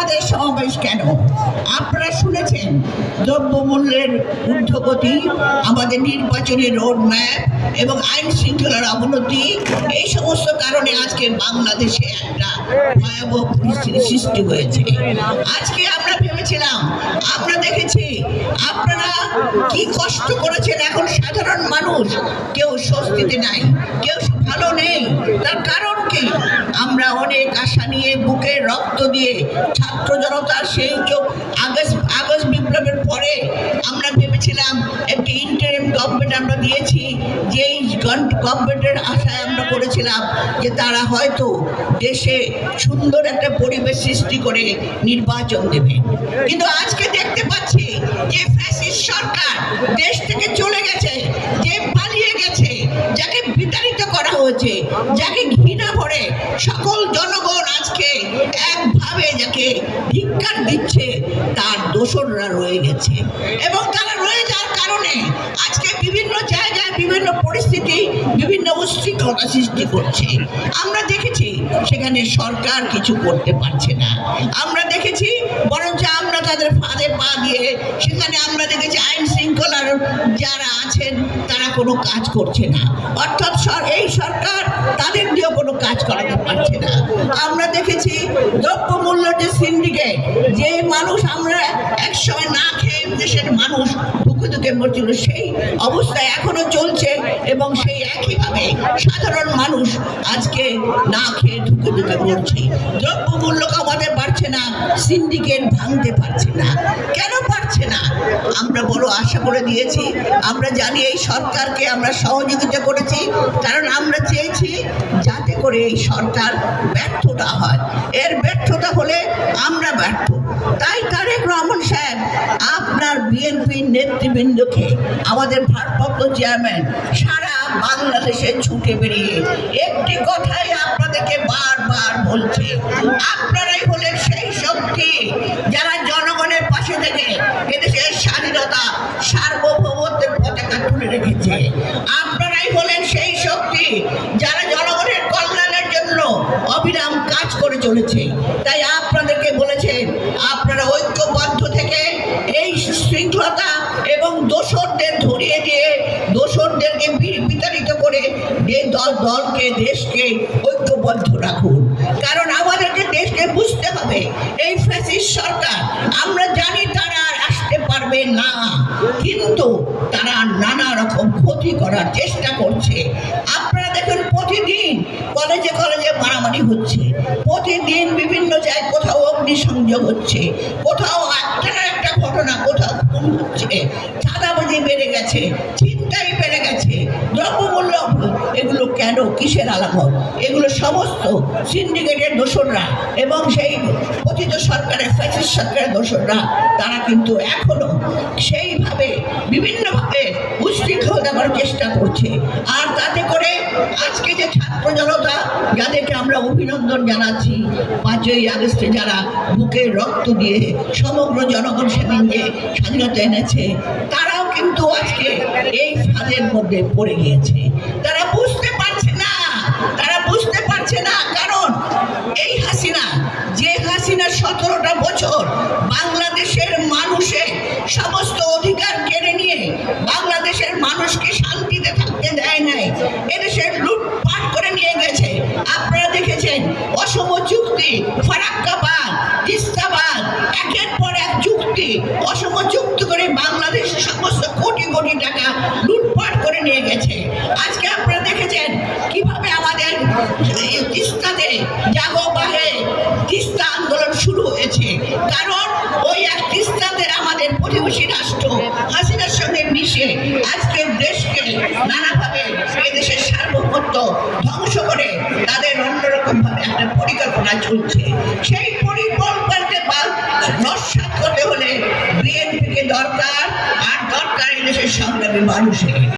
আমাদের সমাবেশ কেন? আপনারা শুনেছেন দ্রব্যমূল্যের ঊর্ধ্বগতি, আমাদের নির্বাচনী রোড ম্যাপ এবং আইন শৃঙ্খলার অবনতি, এই সমস্ত কারণে আজকে বাংলাদেশে একটা ভয়াবহ পরিস্থিতি সৃষ্টি হয়েছে। আজকে আমরা ভেবেছিলাম, আমরা দেখেছি, আপনারা কি কষ্ট করেছেন? এখন সাধারণ মানুষ কেউ স্বস্তিতে নাই, কেউ ভালো নেই। তার কারণ কি? আমরা অনেক আশা রক্ত দিয়ে ছাত্র জনতার সেই চোখ আগস্ট আগস্ট বিপ্লবের পরে আমরা ভেবেছিলাম একটি ইন্টারিম গভর্নমেন্ট আমরা দিয়েছি, যেই গভর্নমেন্টের আশায় আমরা করেছিলাম যে তারা হয়তো দেশে সুন্দর একটা পরিবেশ সৃষ্টি করে নির্বাচন দেবে। কিন্তু আজকে দেখতে পাচ্ছি যে ফ্যাসিস্ট সরকার দেশ থেকে চলে গেছে, যে পালিয়ে গেছে, যাকে বিতাড়িত করা হয়েছে, যাকে ঘৃণা ভরে সকল আজকে একভাবে যাকে ধিক্কার দিচ্ছে, তার দোসররা রয়ে গেছে। এবং তারা রয়ে যাওয়ার কারণে আজকে বিভিন্ন জায়গায় বিভিন্ন পরিস্থিতি, বিভিন্ন উশৃঙ্খলতা সৃষ্টি করছে। আমরা দেখেছি সেখানে সরকার কিছু করতে পারছে না। আমরা দেখেছি বরঞ্চ আমরা তাদের ফাঁদে পা দিয়ে সেখানে আমরা দেখেছি আইন শৃঙ্খলার যারা আছেন, তারা কোনো কাজ করছে না। অর্থাৎ এই সরকার তাদের দিয়েও কোনো কাজ করাতে পারছে না। আমরা দেখেছি দ্রব্যমূল্য যে সিন্ডিকেট যে মানুষ আমরা একসময় না খেয়ে দেশের মানুষ দুঃখ দুঃখে মরছিল, সেই অবস্থায় এখনও চলছে এবং সেই একইভাবে সাধারণ মানুষ আজকে না খেয়ে দুঃখ দুঃখে মরছে। দ্রব্যমূল্য কমাতে পারছে না, সিন্ডিকেট ভাঙতে পারছে না। কেন আশা করে দিয়েছি। আমরা জানি এই সরকারকে আমরা সহযোগিতা করেছি, কারণ আমরা চেয়েছি যাতে করে এই সরকার ব্যর্থ না হয়। এর ব্যর্থতা হলে আমরা ব্যর্থ। তাই তারেক রহমান সাহেব, আপনার বিএনপির নেতৃবৃন্দকে, আমাদের ভারপ্রাপ্ত চেয়ারম্যান, সারা বাংলাদেশে ছুটে বেরিয়ে, একটি কথাই আপনাদেরকে বারবার বলছে, আপনারাই হলেন সেই শক্তি যারা জনগণের পাশে থেকে এদেশের কাজ করে চলেছে। তাই আপনাদেরকে বলেছেন আপনারা ঐক্যবদ্ধ থেকে এই শৃঙ্খলতা এবং দোসরদের ধরিয়ে দিয়ে, দোষরদেরকে বিতাড়িত করে এই দল দলকে, দেশকে ঐক্যবদ্ধ রাখুন। কারণ আমাদেরকে দেশকে বুঝতে হবে, এই ফ্যাসিস্ট সরকার, আমরা জানি তারা আর আসতে পারবে না। কিন্তু তারা নানা রকম ক্ষতি করার চেষ্টা অগ্নিসংযোগ হচ্ছে। কোথাও একটা না একটা ঘটনা, কোথাও খুন হচ্ছে। চাঁদাবাজি বেড়ে গেছে চিন্তাই বেড়ে গেছে। দ্রব্যমূল্য এগুলো কেন, কিসের আলামত? এগুলো সমস্ত সিন্ডিকেটের দোসররা এবং সেই কথিত সরকারের, ফ্যাসিস্ট সরকারের দোসররা তারা কিন্তু এখনও সেইভাবে, বিভিন্নভাবে করার চেষ্টা করছে। আর তাতে করে আজকে যে ছাত্র জনতা, যাদেরকে আমরা অভিনন্দন জানাচ্ছি, পাঁচই আগস্টে যারা বুকে রক্ত দিয়ে সমগ্র জনগণ সেদিন যে স্বাধীনতা এনেছে, তারাও কিন্তু আজকে এই ফাঁদের মধ্যে পড়ে গিয়েছে। সতেরোটা বছর বাংলাদেশের মানুষের সমস্ত অধিকার কেড়ে নিয়ে বাংলাদেশের মানুষকে শান্তিতে থাকতে দেয় নাই। এদেশের লুটপাট করে নিয়ে গেছে। আপনারা দেখেছেন, অসম চুক্তি, ফারাক্কাবাদ, তিস্তাবাদ, একের পর এক চুক্তি, অসম চুক্তি করে বাংলাদেশের সমস্ত কোটি কোটি টাকা লুটপাট করে নিয়ে গেছে। আজকে আপনারা দেখেছেন, কীভাবে আমাদের তিস্তাতে জাগো মিশে আজকে দেশকে নানাভাবে এই দেশের সার্বভৌমত্ব ধ্বংস করে তাদের অন্যরকম ভাবে একটা পরিকল্পনা চলছে। সেই পরিকল্পনাকে নস্যাৎ করতে হলে বিএনপিকে দরকার, আর দরকার এই দেশের সংগ্রামী মানুষের।